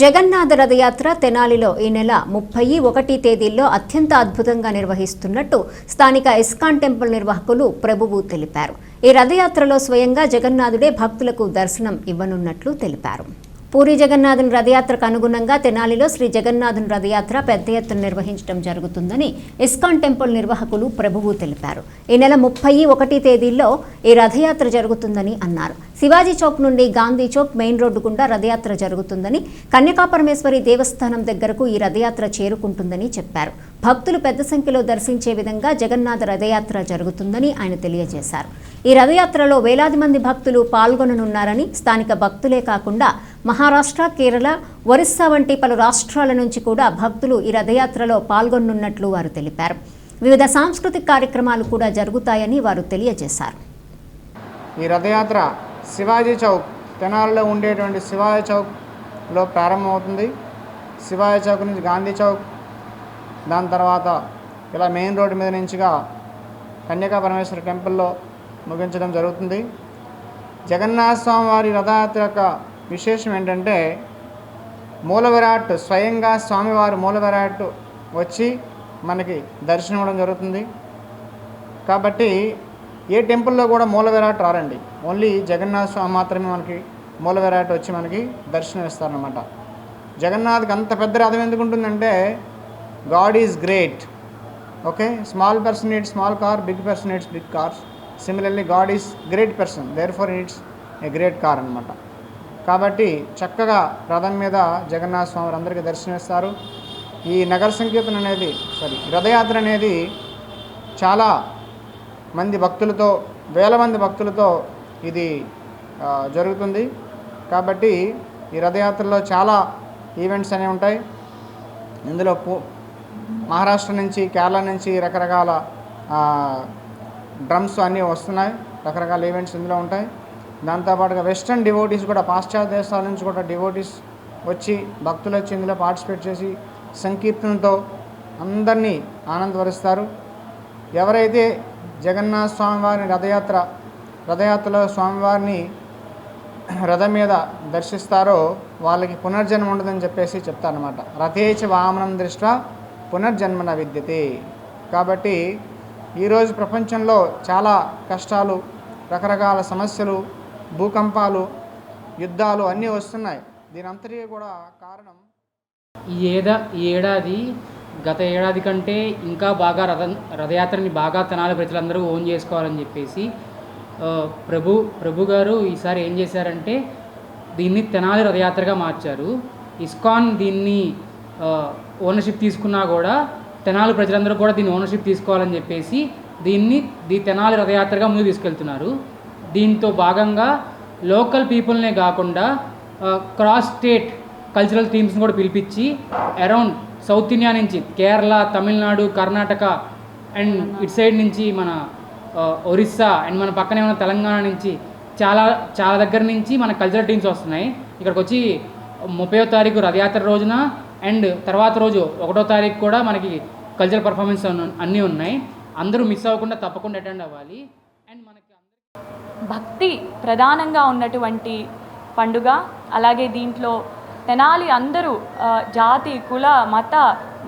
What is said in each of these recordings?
జగన్నాథ రథయాత్ర తెనాలిలో ఈ నెల ముప్పై ఒకటి తేదీల్లో అత్యంత అద్భుతంగా నిర్వహిస్తున్నట్టు స్థానిక ఇస్కాన్ టెంపుల్ నిర్వాహకులు ప్రభువు తెలిపారు. ఈ రథయాత్రలో స్వయంగా జగన్నాథుడే భక్తులకు దర్శనం ఇవ్వనున్నట్లు తెలిపారు. పూరి జగన్నాథుని రథయాత్రకు అనుగుణంగా తెనాలిలో శ్రీ జగన్నాథుని రథయాత్ర పెద్ద ఎత్తున నిర్వహించడం జరుగుతుందని ఇస్కాన్ టెంపుల్ నిర్వాహకులు ప్రభువు తెలిపారు. ఈ నెల ముప్పై ఒకటి తేదీల్లో ఈ రథయాత్ర జరుగుతుందని అన్నారు. శివాజీ చౌక్ నుండి గాంధీ చౌక్ మెయిన్ రోడ్డు గుండా రథయాత్ర జరుగుతుందని కన్యకాపరమేశ్వరి దేవస్థానం దగ్గరకు ఈ రథయాత్ర చేరుకుంటుందని చెప్పారు. భక్తులు పెద్ద సంఖ్యలో దర్శించే విధంగా జగన్నాథ రథయాత్ర జరుగుతుందని ఆయన తెలియజేశారు. ఈ రథయాత్రలో వేలాది మంది భక్తులు పాల్గొననున్నారని స్థానిక భక్తులే కాకుండా మహారాష్ట్ర కేరళ ఒరిస్సా వంటి పలు రాష్ట్రాల నుంచి కూడా భక్తులు ఈ రథయాత్రలో పాల్గొనున్నట్లు వారు తెలిపారు. వివిధ సాంస్కృతిక కార్యక్రమాలు కూడా జరుగుతాయని వారు తెలియజేశారు. ఈ రథయాత్ర శివాజీ చౌక్ తెనాలిలో ఉండేటువంటి శివాజీ చౌక్లో ప్రారంభమవుతుంది. శివాజీ చౌక్ నుంచి గాంధీ చౌక్ దాని తర్వాత ఇలా మెయిన్ రోడ్డు మీద నుంచిగా కన్యకా పరమేశ్వర టెంపుల్లో ముగించడం జరుగుతుంది. జగన్నాథ స్వామి వారి రథయాత్ర యొక్క విశేషం ఏంటంటే మూలవిరాట్ స్వయంగా స్వామివారు మూలవిరాట్ వచ్చి మనకి దర్శనం ఇవ్వడం జరుగుతుంది. కాబట్టి ఏ టెంపుల్లో కూడా మూల విరాట్ రారండి. ఓన్లీ జగన్నాథ స్వామి మాత్రమే మనకి మూలవిరాట్ వచ్చి మనకి దర్శనం ఇస్తారనమాట జగన్నాథ్కి అంత పెద్ద రథం ఎందుకు ఉంటుందంటే God is great. Okay? Small person needs small car big person needs big cars similarly God is great person. Therefore needs a great car అనమాట కాబట్టి చక్కగా రథం మీద జగన్నాథ స్వామి అందరికీ దర్శనమిస్తారు. ఈ నగర సంకీర్తన అనేది సారీ రథయాత్ర అనేది చాలా మంది భక్తులతో వేల మంది భక్తులతో ఇది జరుగుతుంది. కాబట్టి ఈ రథయాత్రలో చాలా ఈవెంట్స్ అనేవి ఉంటాయి. ఇందులో మహారాష్ట్ర నుంచి కేరళ నుంచి రకరకాల డ్రమ్స్ అన్నీ వస్తున్నాయి. రకరకాల ఈవెంట్స్ ఇందులో ఉంటాయి. దాంతోపాటుగా వెస్ట్రన్ డివోటీస్ కూడా పాశ్చాత్య దేశాల నుంచి కూడా డివోటీస్ వచ్చి భక్తులు వచ్చి ఇందులో పార్టిసిపేట్ చేసి సంకీర్తనతో అందరినీ ఆనందపరుస్తారు. ఎవరైతే జగన్నాథ స్వామివారిని రథయాత్ర రథయాత్రలో స్వామివారిని రథం మీద దర్శిస్తారో వాళ్ళకి పునర్జన్మ ఉండదని చెప్పేసి చెప్తారనమాట రథేచ వామనం దృష్ట్యా పునర్జన్మన విద్యతే. కాబట్టి ఈరోజు ప్రపంచంలో చాలా కష్టాలు రకరకాల సమస్యలు భూకంపాలు యుద్ధాలు అన్నీ వస్తున్నాయి. దీని అంతటి కూడా కారణం ఈ ఏదా ఈ ఏడాది గత ఏడాది కంటే ఇంకా బాగా రథ రథయాత్రని బాగా తెనాలి ప్రజలందరూ ఓన్ చేసుకోవాలని చెప్పేసి ప్రభు ప్రభు గారు ఈసారి ఏం చేశారంటే దీన్ని తెనాలి రథయాత్రగా మార్చారు. ఇస్కాన్ దీన్ని ఓనర్షిప్ తీసుకున్నా కూడా తెనాలి ప్రజలందరూ కూడా దీన్ని ఓనర్షిప్ తీసుకోవాలని చెప్పేసి దీన్ని దీ తెనాలి రథయాత్రగా ముందు తీసుకెళ్తున్నారు. దీంతో భాగంగా లోకల్ పీపుల్నే కాకుండా క్రాస్ స్టేట్ కల్చరల్ థీమ్స్ని కూడా పిలిపించి అరౌండ్ సౌత్ ఇండియా నుంచి కేరళ తమిళనాడు కర్ణాటక అండ్ ఇటు సైడ్ నుంచి మన ఒరిస్సా అండ్ మన పక్కనే ఉన్న తెలంగాణ నుంచి చాలా చాలా దగ్గర నుంచి మన కల్చరల్ టీమ్స్ వస్తున్నాయి. ఇక్కడికి వచ్చి ముప్పయో తారీఖు రథయాత్ర రోజున అండ్ తర్వాత రోజు ఒకటో తారీఖు కూడా మనకి కల్చరల్ పర్ఫార్మెన్స్ అన్నీ ఉన్నాయి. అందరూ మిస్ అవ్వకుండా తప్పకుండా అటెండ్ అవ్వాలి. అండ్ మనకి భక్తి ప్రధానంగా ఉన్నటువంటి పండుగ. అలాగే దీంట్లో తెనాలి అందరూ జాతి కుల మత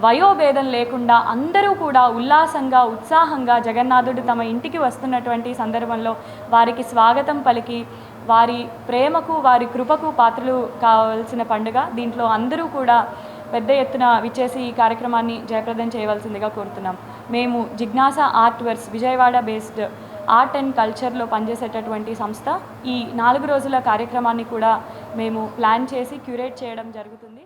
వయోభేదం లేకుండా అందరూ కూడా ఉల్లాసంగా ఉత్సాహంగా జగన్నాథుడు తమ ఇంటికి వస్తున్నటువంటి సందర్భంలో వారికి స్వాగతం పలికి వారి ప్రేమకు వారి కృపకు పాత్రలు కావాల్సిన పండుగ. దీంట్లో అందరూ కూడా పెద్ద ఎత్తున విచ్చేసి ఈ కార్యక్రమాన్ని జయప్రదం చేయవలసిందిగా కోరుతున్నాం. మేము Jignasa art works Vijayawada based art and కల్చర్లో పనిచేసేటటువంటి సంస్థ. ఈ నాలుగు రోజుల కార్యక్రమాన్ని కూడా మేము ప్లాన్ చేసి క్యూరేట్ చేయడం జరుగుతుంది.